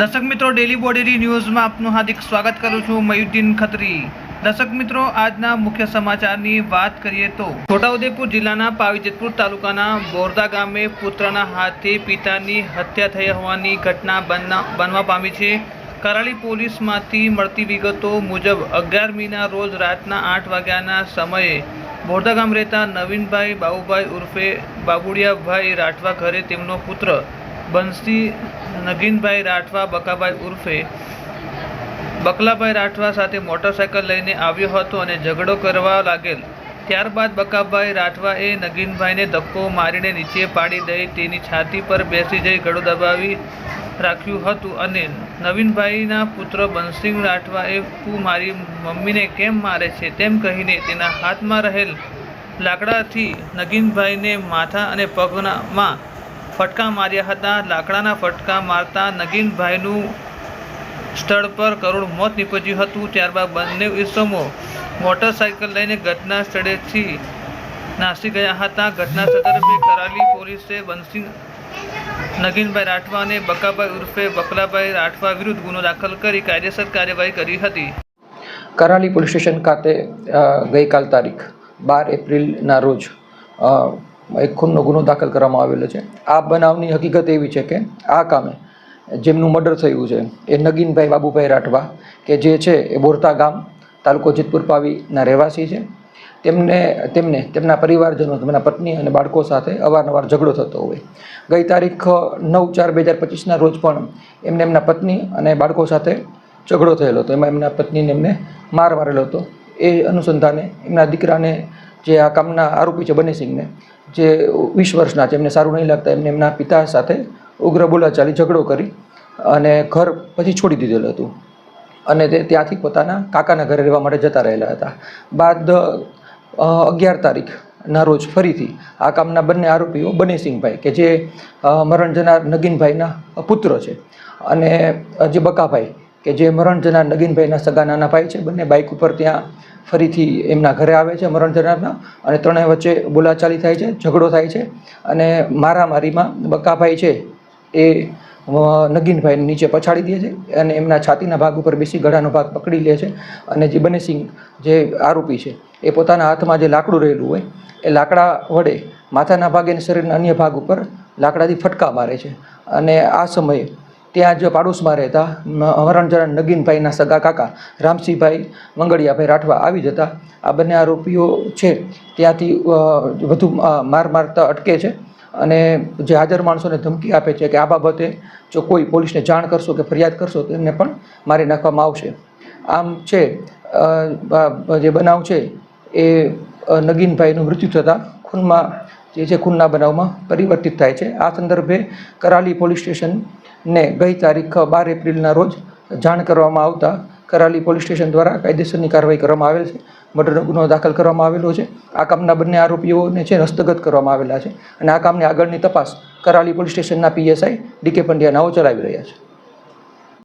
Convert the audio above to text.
દર્શક મિત્રો ડેલી બોડેલી ન્યૂઝમાં આપનું હાર્દિક સ્વાગત કરું છું મયુદ્દીન ખત્રી. દર્શક મિત્રો, આજના મુખ્ય સમાચારની વાત કરીએ તો, છોટાઉદેપુર જિલ્લાના પાવીજેતપુર તાલુકાના બોરદા ગામે પુત્રના હાથે પિતાની હત્યા થઈ હોવાની ઘટના બનવા પામી છે. કરાળી પોલીસમાંથી મળતી વિગતો મુજબ, અગિયારમીના રોજ રાતના આઠ વાગ્યાના સમયે બોરદા ગામ રહેતા નવીનભાઈ બાબુભાઈ ઉર્ફે બાબુડિયાભાઈ રાઠવા ઘરે તેમનો પુત્ર બંસી નગીનભાઈ રાઠવા, બકાભાઈ ઉર્ફે બકલાભાઈ રાઠવા સાથે મોટરસાયકલ લઈને આવ્યો હતો અને ઝઘડો કરવા લાગેલ. ત્યારબાદ બકાભાઈ રાઠવાએ નગીનભાઈને ધક્કો મારીને નીચે પાડી દઈ, તેની છાતી પર બેસી જઈ ગળો દબાવી રાખ્યું હતું અને નવીનભાઈના પુત્ર બંસિંહ રાઠવાએ તું મારી મમ્મીને કેમ મારે છે તેમ કહીને તેના હાથમાં રહેલ લાકડાથી નગીનભાઈને માથા અને પગનામાં ફટકા માર્યા હતા. લાકડાના ફટકા મારતા નગીનભાઈનું સ્થળ પર કરોડ મોત નીપજ્યું હતું. ત્યારબાદ બંને ઇસમો મોટરસાયકલ લઈને ઘટના સ્થળેથી નાસી ગયા હતા. ઘટના સંદર્ભે કરાલી પોલીસે બંસી નગીનભાઈ રાઠવા અને બકાભાઈ ઉર્ફે બકલાભાઈ રાઠવા વિરુદ્ધ ગુનો દાખલ કરી કાયદેસર કાર્યવાહી કરી હતી. કરાલી પોલીસ સ્ટેશન ખાતે ગઈકાલ તારીખ બાર એપ્રિલના રોજ એક ખૂનનો ગુનો દાખલ કરવામાં આવેલો છે. આ બનાવની હકીકત એવી છે કે આ કામે જેમનું મર્ડર થયું છે એ નગીનભાઈ બાબુભાઈ રાઠવા, કે જે છે એ બોરતા ગામ, તાલુકો જીતપુર પાવીના રહેવાસી છે. તેમને તેમને, તેમના પરિવારજનો, તેમના પત્ની અને બાળકો સાથે અવારનવાર ઝઘડો થતો હોય. ગઈ તારીખ નવ ચાર બે હજાર પચીસના રોજ પણ એમને એમના પત્ની અને બાળકો સાથે ઝઘડો થયેલો હતો. એમાં એમના પત્નીને એમને માર મારેલો હતો. એ અનુસંધાને એમના દીકરાને જે આ કામના આરોપી છે બનેસિંહને જે વીસ વર્ષના છે, એમને સારું નહીં લાગતા, એમને એમના પિતા સાથે ઉગ્ર બોલાચાલી, ઝઘડો કરી અને ઘર પછી છોડી દીધેલું હતું. અને તે ત્યાંથી પોતાના કાકાના ઘરે રહેવા માટે જતા રહેલા હતા. બાદ અગિયાર અગિયાર તારીખના રોજ ફરીથી આ કામના બંને આરોપીઓ બનેસિંહભાઈ, કે જે મરણ જનાર નગીનભાઈના પુત્ર છે અને જે બકાભાઈ કે જે મરણ જનાર નગીનભાઈના સગા નાના ભાઈ છે, બંને બાઇક ઉપર ત્યાં ફરીથી એમના ઘરે આવે છે મરણ જનારના અને ત્રણેય વચ્ચે બોલાચાલી થાય છે, ઝઘડો થાય છે અને મારામારીમાં બકાભાઈ છે એ નગીનભાઈને નીચે પછાડી દે છે અને એમના છાતીના ભાગ ઉપર બેસી ગળાનો ભાગ પકડી લે છે અને જે બનેસિંહ જે આરોપી છે એ પોતાના હાથમાં જે લાકડું રહેલું હોય એ લાકડા વડે માથાના ભાગે શરીરના અન્ય ભાગ ઉપર લાકડાથી ફટકા મારે છે અને આ સમયે ત્યાં જ પાડોશમાં રહેતા હરણચરણ નગીનભાઈના સગા કાકા રામસિંહભાઈ મંગળિયાભાઈ રાઠવા આવી જતા. આ બંને આરોપીઓ છે, ત્યાંથી વધુ માર મારતા અટકે છે અને જે હાજર માણસોને ધમકી આપે છે કે આ બાબતે જો કોઈ પોલીસને જાણ કરશો કે ફરિયાદ કરશો તો એમને પણ મારી નાખવામાં આવશે. આમ છે જે બનાવ છે એ નગીનભાઈનું મૃત્યુ થતાં ખૂનમાં, જે છે, ખૂનના બનાવમાં પરિવર્તિત થાય છે. આ સંદર્ભે કરાલી પોલીસ સ્ટેશનને ગઈ તારીખ બાર એપ્રિલના રોજ જાણ કરવામાં આવતા કરાલી પોલીસ સ્ટેશન દ્વારા કાયદેસરની કાર્યવાહી કરવામાં આવેલ છે. મર્ડરનો ગુનો દાખલ કરવામાં આવેલો છે. આ કામના બંને આરોપીઓને છે હસ્તગત કરવામાં આવેલા છે. અને આ કામની આગળની તપાસ કરાલી પોલીસ સ્ટેશનના પીએસઆઈ ડીકે પંડ્યા નાઓ ચલાવી રહ્યા છે.